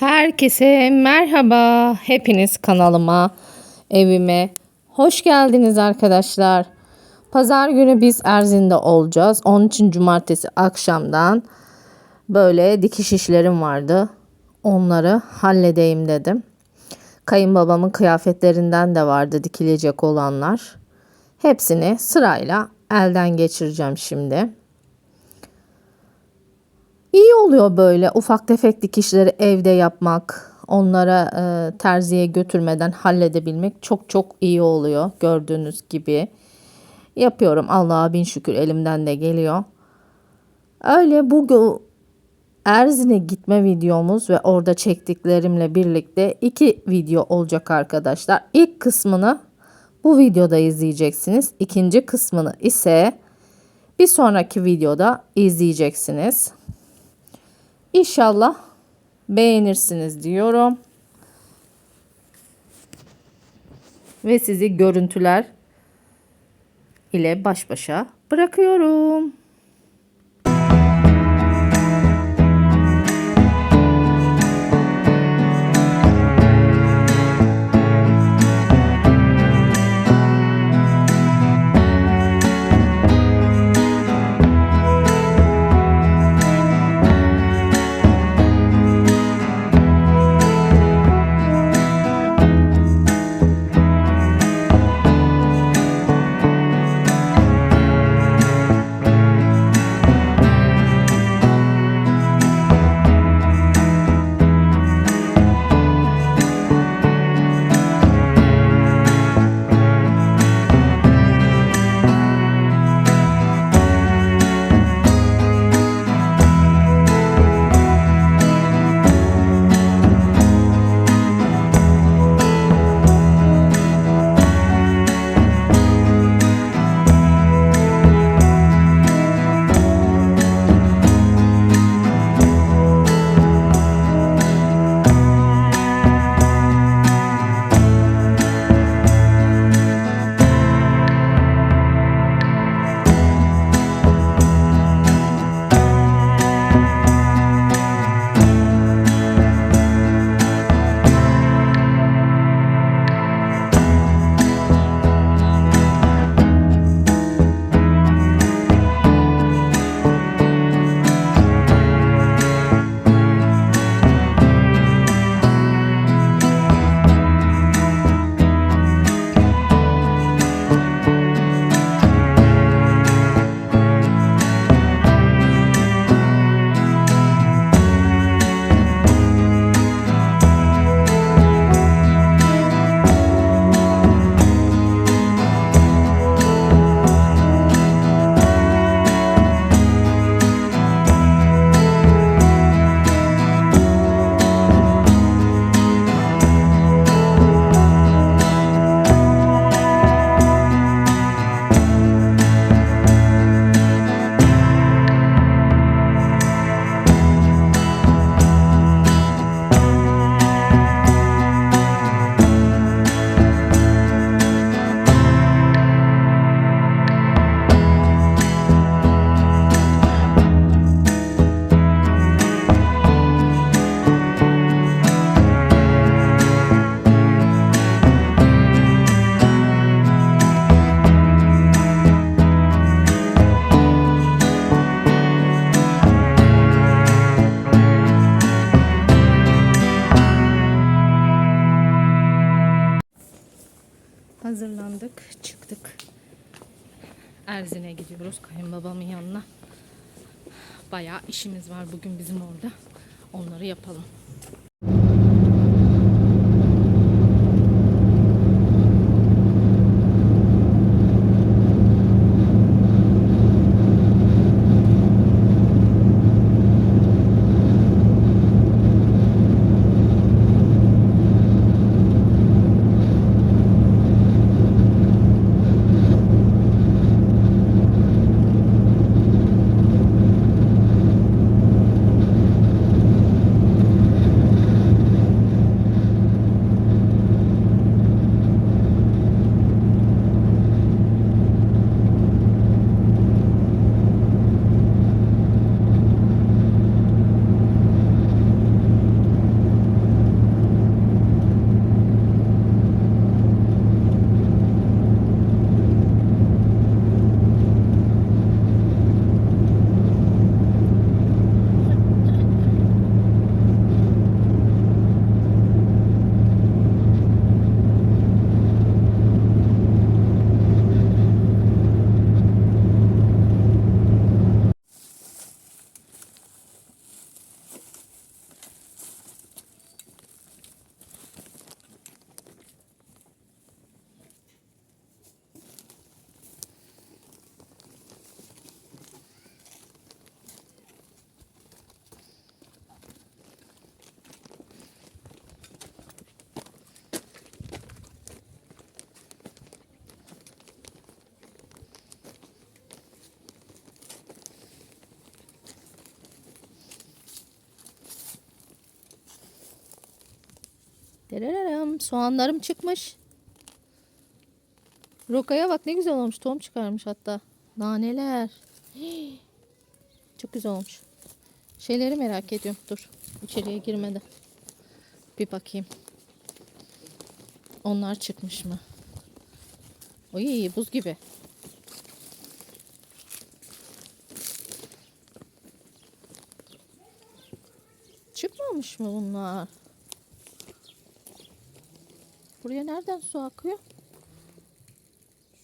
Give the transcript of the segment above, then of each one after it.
Herkese merhaba. Hepiniz kanalıma, evime hoş geldiniz arkadaşlar. Pazar günü biz Erzin'de olacağız. Onun için cumartesi akşamdan böyle dikiş işlerim vardı. Onları halledeyim dedim. Kayınbabamın kıyafetlerinden de vardı dikilecek olanlar. Hepsini sırayla elden geçireceğim şimdi. İyi oluyor böyle ufak tefek dikişleri evde yapmak, onlara e, terziye götürmeden halledebilmek çok çok iyi oluyor gördüğünüz gibi. Yapıyorum Allah'a bin şükür elimden de geliyor. Öyle bu Erzin'e gitme videomuz ve orada çektiklerimle birlikte iki video olacak arkadaşlar. İlk kısmını bu videoda izleyeceksiniz. İkinci kısmını ise bir sonraki videoda izleyeceksiniz. İnşallah beğenirsiniz diyorum. Ve sizi görüntüler ile baş başa bırakıyorum. Bayağı işimiz var bugün bizim orada. Onları yapalım. Tererem. Soğanlarım çıkmış. Rokaya bak ne güzel olmuş. Tohum çıkarmış hatta. Naneler. Hii. Çok güzel olmuş. Şeyleri merak ediyorum. Dur. İçeriye girmeden. Bir bakayım. Onlar çıkmış mı? Oy buz gibi. Çıkmamış mı bunlar? Buraya nereden su akıyor?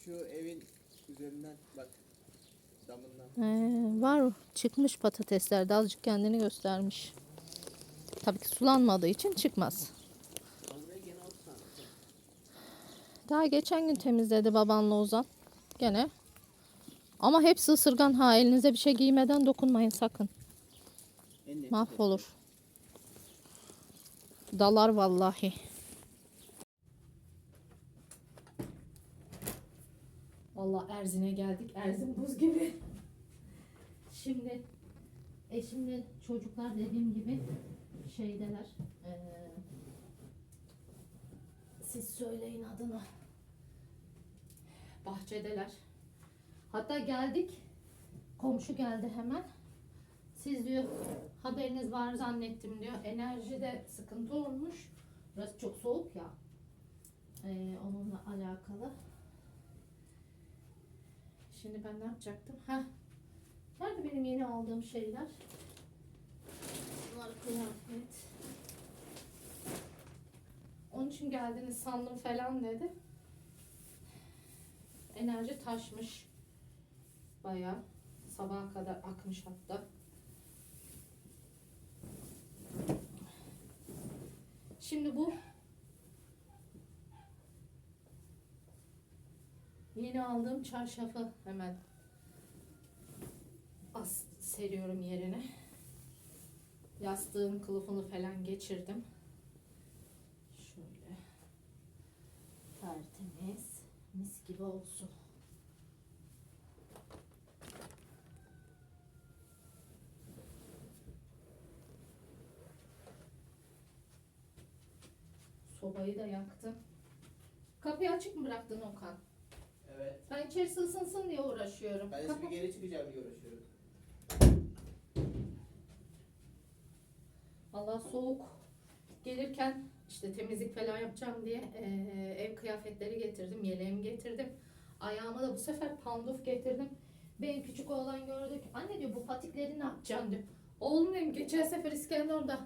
Şu evin üzerinden bak damından. He, var çıkmış patatesler de azıcık kendini göstermiş. Tabii ki sulanmadığı için çıkmaz. Daha geçen gün temizledi babanla Ozan. Gene. Ama hepsi ısırgan ha. Elinize bir şey giymeden dokunmayın sakın. Mahvolur. Dalar vallahi. Vallahi Erzin'e geldik. Erzin buz gibi. Şimdi eşimle çocuklar dediğim gibi şeydeler. Eee, siz söyleyin adını. Bahçedeler. Hatta geldik. Komşu geldi hemen. Siz diyor haberiniz var zannettim diyor. Enerjide sıkıntı olmuş. Burası çok soğuk ya. Ee, onunla alakalı. Şimdi ben ne yapacaktım? Ha. Nerede benim yeni aldığım şeyler? Bunlar kıyafet. Onun için geldiniz sandım falan dedi. Enerji taşmış. Bayağı. Sabaha kadar akmış hatta. Şimdi bu yeni aldığım çarşafı hemen as seriyorum yerine. Yastığın kılıfını falan geçirdim. Şöyle tertemiz mis gibi olsun. Sobayı da yaktım. Kapıyı açık mı bıraktın Okan? Evet. Ben içerisi ısınsın diye uğraşıyorum. Ben şimdi geri çıkacağım diye uğraşıyorum. Valla soğuk. Gelirken işte temizlik falan yapacağım diye eee, ev kıyafetleri getirdim. Yeleğimi getirdim. Ayağıma da bu sefer panduf getirdim. Benim küçük oğlan gördü ki anne diyor bu patikleri ne yapacaksın diyor. Oğlum dedim geçen sefer İskenderun'da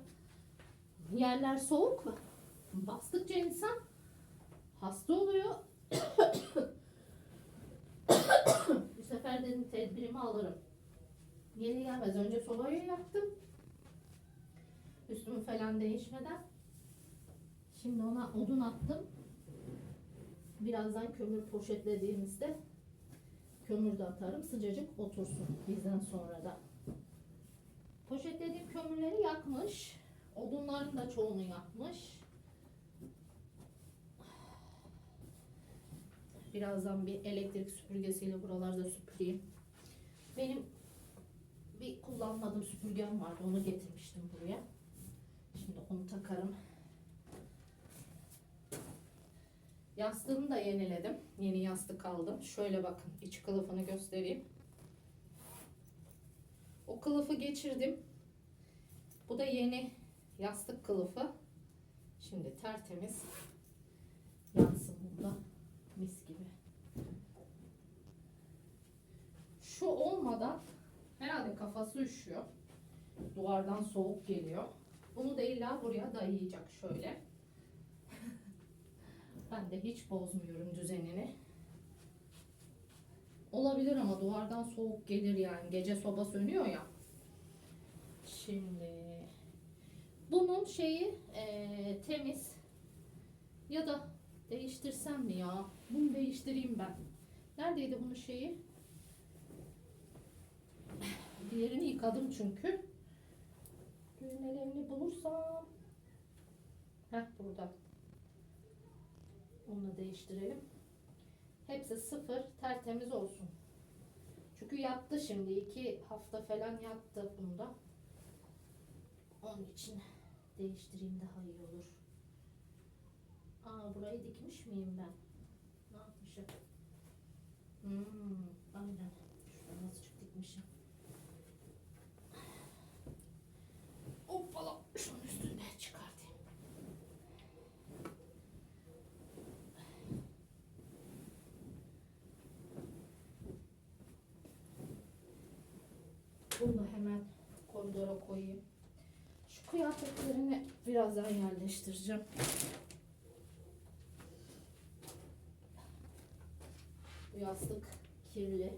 yerler soğuk mu? Bastıkça insan hasta oluyor. Sefer dedim tedbirimi alırım. Yeni gelmez önce sobayı yaktım. Üstümü falan değişmeden. Şimdi ona odun attım. Birazdan kömür poşetlediğimizde kömür de atarım. Sıcacık otursun bizden sonra da. Poşetlediğim kömürleri yakmış. Odunların da çoğunu yakmış. Birazdan bir elektrik süpürgesiyle buralarda süpüreyim. Benim bir kullanmadığım süpürgem vardı. Onu getirmiştim buraya. Şimdi onu takarım. Yastığımı da yeniledim. Yeni yastık aldım. Şöyle bakın iç kılıfını göstereyim. O kılıfı geçirdim. Bu da yeni yastık kılıfı. Şimdi tertemiz yansın burada. Mis gibi. Şu olmadan herhalde kafası üşüyor. Duvardan soğuk geliyor. Bunu da illa buraya dayayacak şöyle. ben de hiç bozmuyorum düzenini. Olabilir ama duvardan soğuk gelir yani. Gece soba sönüyor ya. Şimdi bunun şeyi eee, temiz ya da değiştirsem mi ya? Bunu değiştireyim ben. Neredeydi bunun şeyi? Diğerini yıkadım çünkü. Düğmelerini bulursam. Heh burada. Onu da değiştirelim. Hepsi sıfır tertemiz olsun. Çünkü yattı şimdi. iki hafta falan yattı bunda. Onun için değiştireyim daha iyi olur. Aa burayı dikmiş miyim ben? Ne yapmışım? Hmm, aynen. Şuradan azıcık dikmişim. Hoppala. Şunun üstünde çıkartayım. Bunu da hemen koridora koyayım. Şu kıyafetlerini birazdan yerleştireceğim. Bu yastık kirli.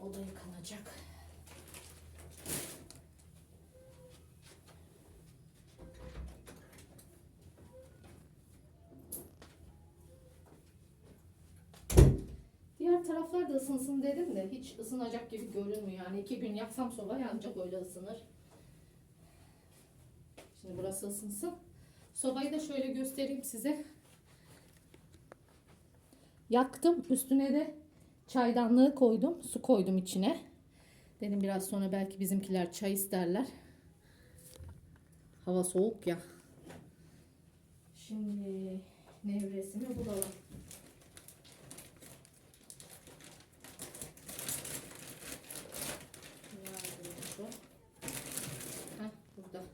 O da yıkanacak. Diğer taraflar da ısınsın dedim de hiç ısınacak gibi görünmüyor. Yani iki gün yaksam sobayı ancak öyle ısınır. Burası ısınsın. Sobayı da şöyle göstereyim size. Yaktım. Üstüne de çaydanlığı koydum. Su koydum içine. Dedim biraz sonra belki bizimkiler çay isterler. Hava soğuk ya. Şimdi nevresimi bulalım. Nerede bu? Heh, burada.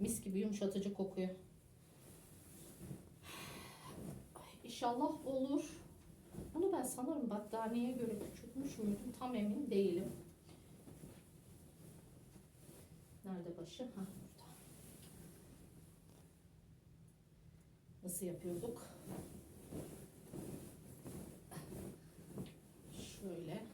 Mis gibi yumuşatıcı kokuyor. İnşallah olur. Bunu ben sanırım battaniyeye göre küçültmüş müydüm? Tam emin değilim. Nerede başı? Ha burada. Nasıl yapıyorduk? Şöyle.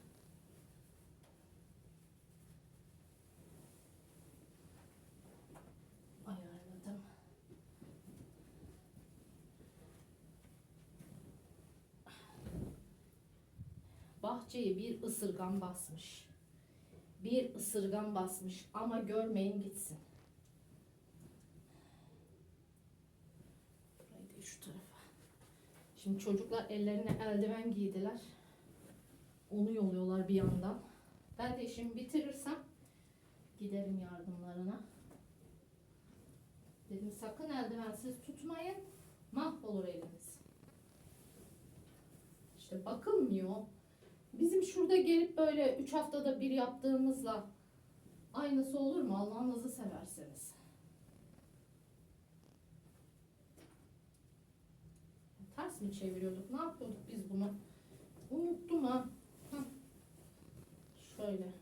Ayarladım. Bahçeyi bir ısırgan basmış. Bir ısırgan basmış ama görmeyin gitsin. Burayı değil şu tarafa. Şimdi çocuklar ellerine eldiven giydiler. Onu yoluyorlar bir yandan. Ben de işimi bitirirsem giderim yardımlarına. Dedim sakın eldivensiz tutmayın. Mahvolur eliniz. İşte bakılmıyor. Bizim şurada gelip böyle 3 haftada bir yaptığımızla aynısı olur mu? Allah'ınızı severseniz. Ters mi çeviriyorduk? Ne yapıyorduk biz bunu? Unuttum ha. Şöyle.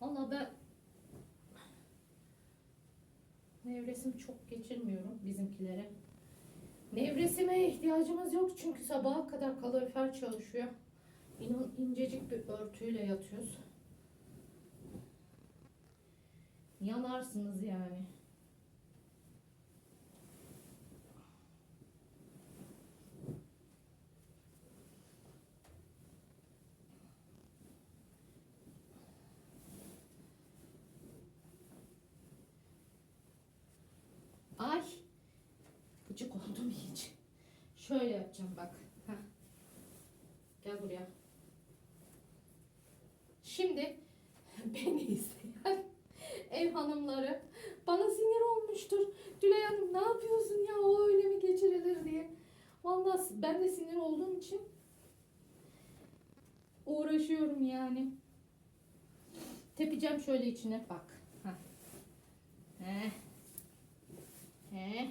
Valla ben nevresim çok geçirmiyorum bizimkilere. Nevresime ihtiyacımız yok çünkü sabaha kadar kalorifer çalışıyor. İnan incecik bir örtüyle yatıyoruz. Yanarsınız yani. Ay. Gıcık oldum iyice. Şöyle yapacağım bak. Heh. Gel buraya. Şimdi beni izleyen ev hanımları bana sinir olmuştur. Dülay Hanım ne yapıyorsun ya o öyle mi geçirilir diye. Vallahi ben de sinir olduğum için uğraşıyorum yani. Tepeceğim şöyle içine bak. Heh. Heh. Heh.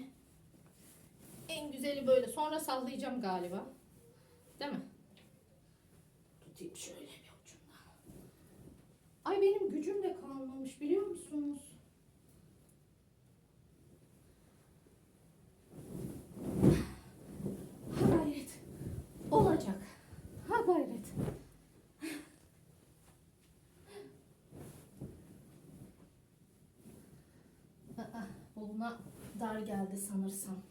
En güzeli böyle. Sonra sallayacağım galiba. Değil mi? Tutayım şöyle bir ucundan. Ay benim gücüm de kalmamış biliyor musunuz? Olacak. Ha gayret. Aa, bu buna dar geldi sanırsam.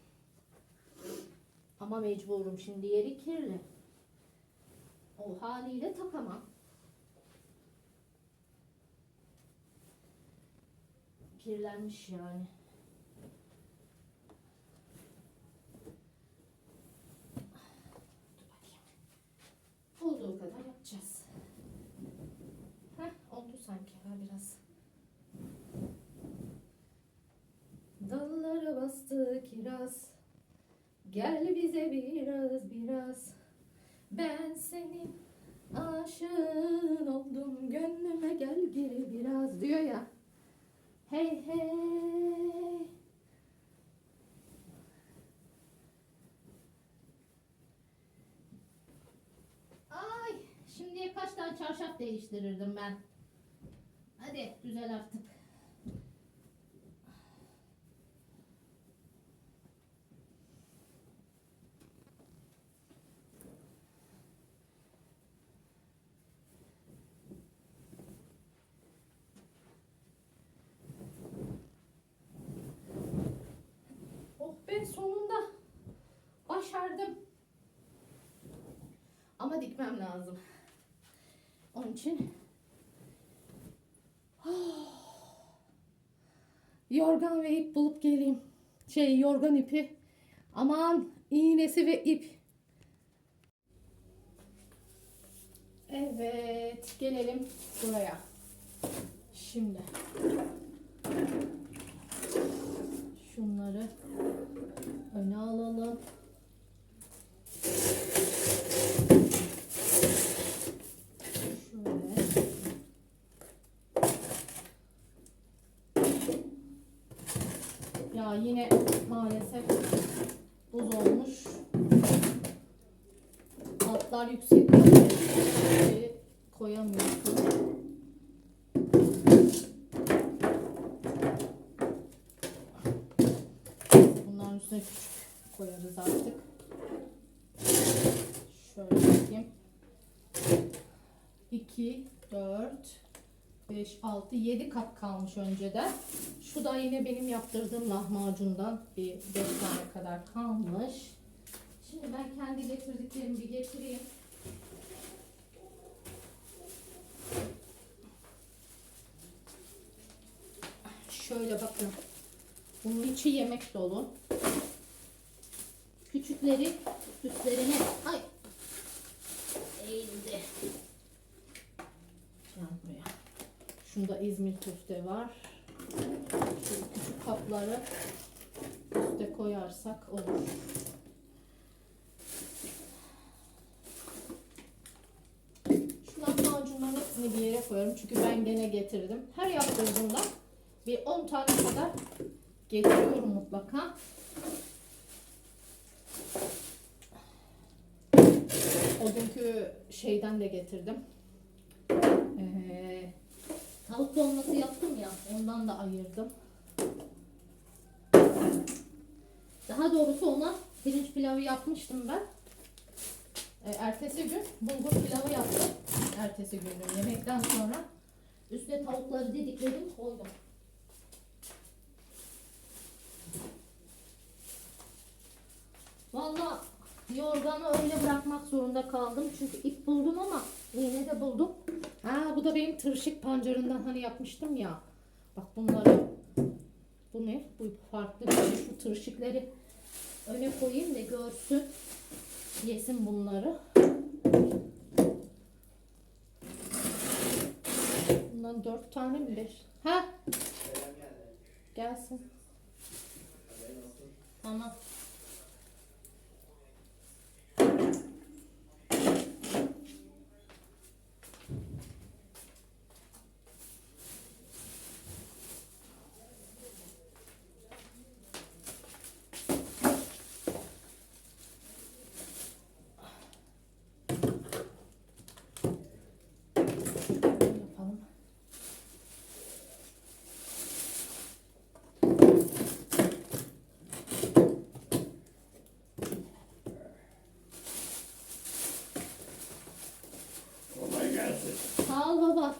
Mecburum şimdi yeri kirli. O haliyle takamam. Kirlenmiş yani. Dur bakayım. Olduğu kadar yapacağız. Heh, oldu sanki ha biraz. biraz. Gel bize biraz biraz. Ben senin aşığın oldum. Gönlüme gel geri biraz diyor ya. Hey hey. Ay, şimdiye kaç tane çarşaf değiştirirdim ben. Hadi güzel artık. Ama dikmem lazım. Onun için yorgan ve ip bulup geleyim. Şey yorgan ipi. Aman iğnesi ve ip. Evet gelelim buraya. Şimdi şunları öne alalım. Şöyle. Yine maalesef buz olmuş. Altlar yüksek. Koyamıyorsun. Bunların üstüne küçük koyarız artık. Şöyle yapayım. 2, 4, 5, 6, 7 kap kalmış önceden. Şu da yine benim yaptırdığım lahmacundan bir 5 tane kadar kalmış. Şimdi ben kendi getirdiklerimi bir getireyim. Şöyle bakın. Bunun içi yemek dolu. Küçükleri üstlerine ay eğildi. Gel buraya. Şunda İzmir köfte var. Şu küçük kapları üste koyarsak olur. Şu lahmacunların hepsini bir yere koyarım. Çünkü ben gene getirdim. Her yaptırdığımda bir 10 tane kadar getiriyorum mutlaka. O günkü şeyden de getirdim. Tavuk dolması yaptım ya ondan da ayırdım. Daha doğrusu ona pirinç pilavı yapmıştım ben. Ee, ertesi gün bulgur pilavı yaptım. Ertesi günün yemekten sonra üstüne tavukları didikledim koydum. Valla yorganı öyle bırakmak zorunda kaldım. Çünkü ip buldum ama iğne de buldum. Ha bu da benim tırşık pancarından hani yapmıştım ya. Bak bunları bu ne? Bu farklı bir şey. Şu tırşıkları öne koyayım da görsün. Yesin bunları. Bundan dört tane mi beş? Ha gelsin. Tamam. Yapalım. Kolay gelsin. Sağ ol baba.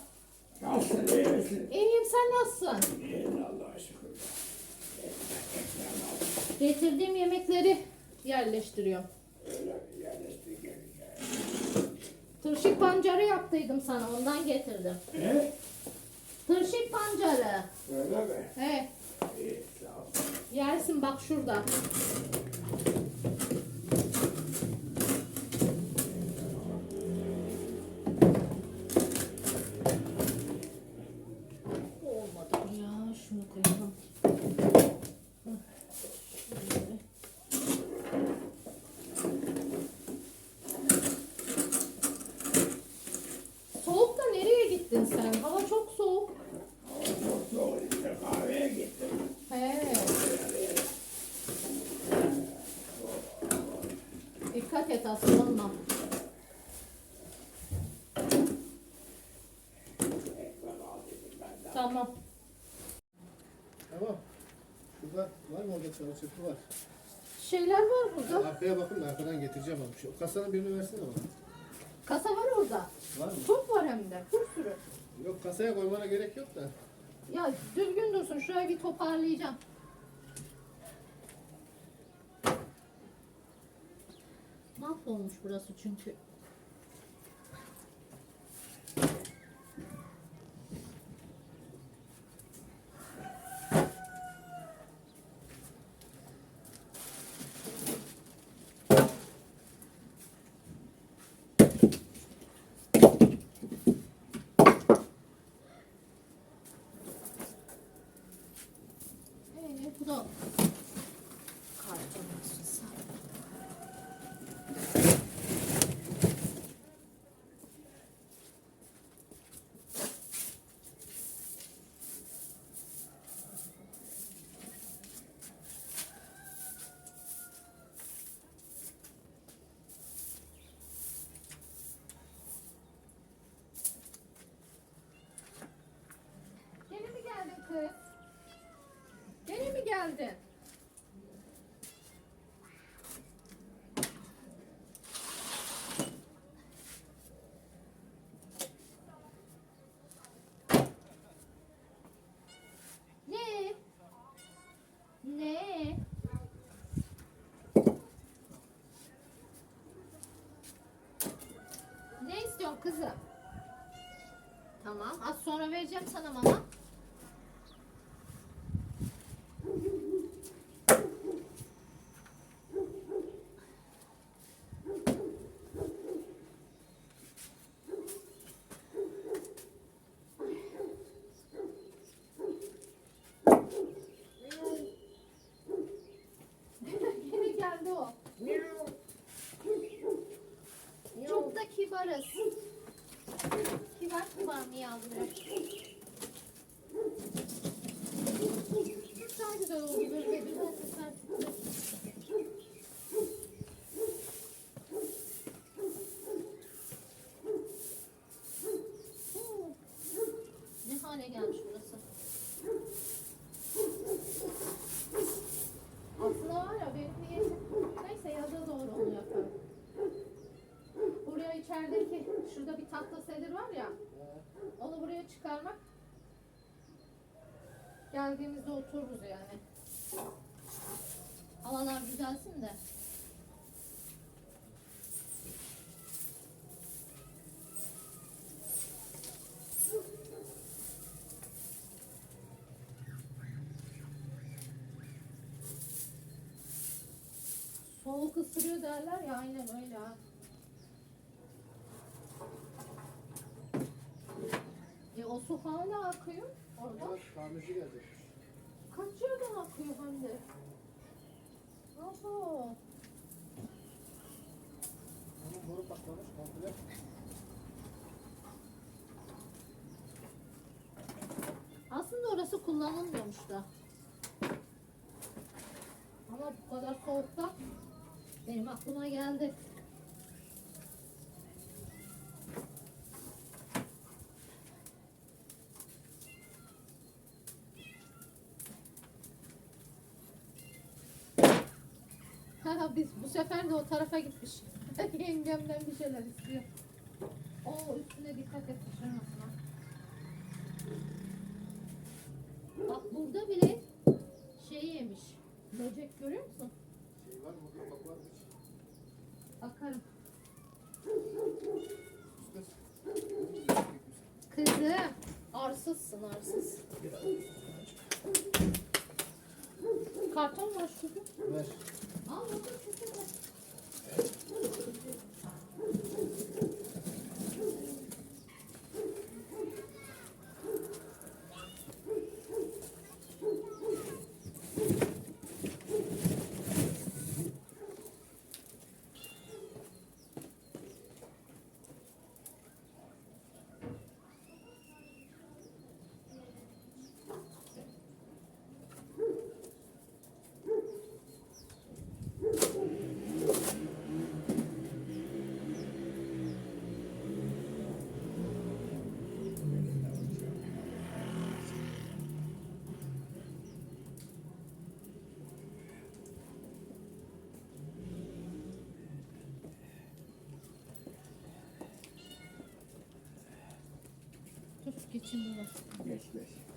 Nasılsın, iyi misin? İyiyim sen nasılsın? İyiyim Allah'a şükür. Getirdiğim yemekleri yerleştiriyorum. Öyle yerleştir. Tırşık pancarı yaptıydım sana ondan getirdim. Ne? Tırşık pancarı. Öyle mi? He, İyi, sağ ol. yersin bak şurada. Olmadı bu ya. Şunu koyalım. Hı, şöyle. gittin sen? Hava çok soğuk. Çok soğuk işte kahveye gittim. He. Dikkat et aslanma. Ekmek al dedim ben de. Tamam. Tamam. Şurada sana çırpı var. Şeyler var burada. Arkaya bakın da arkadan getireceğim onu. Şu kasanın birini versene bana. Kasa var orada. Var mı? Çok var hem de. Bir sürü. Yok kasaya koymana gerek yok da. Ya düzgün dursun. Şurayı bir toparlayacağım. Mahvolmuş burası çünkü. Ee, bu da karton olsun Gene mi geldin kız? Gene mi geldin? Ne? Ne? İstiyorsun kızım? Tamam, az sonra vereceğim sana mama. Yine geldi o. Çok da kibarız. Kibar kibar miyavlıyor. Daha güzel oldu böyle güzel güzel. Oo, Ne hale gelmiş burası. Aslında var ya benim niyetim neyse yaza doğru onu yaparım. Buraya içerideki şurada bir tahta sedir var ya onu çıkarmak geldiğimizde otururuz yani. Havalar güzelsin de. Soğuk ısırıyor derler ya aynen öyle ha. E o su hala akıyor orada. Bak tamirci geldi. Kaç yerden akıyor hem de. Abo. Onun boru patlamış komple. Aslında orası kullanılmıyormuş da. Ama bu kadar soğukta benim aklıma geldi. Ha biz bu sefer de o tarafa gitmiş. Yengemden bir şeyler istiyor. Oo üstüne dikkat et düşürmesin. Bak burada bile şey yemiş. Böcek görüyor musun? Şey var mı? Kapak var mı? Bakarım. Kız. Kızım. Arsızsın arsız. Karton var şurada. Ver. Al bakın şurada. Geç geç. Geç.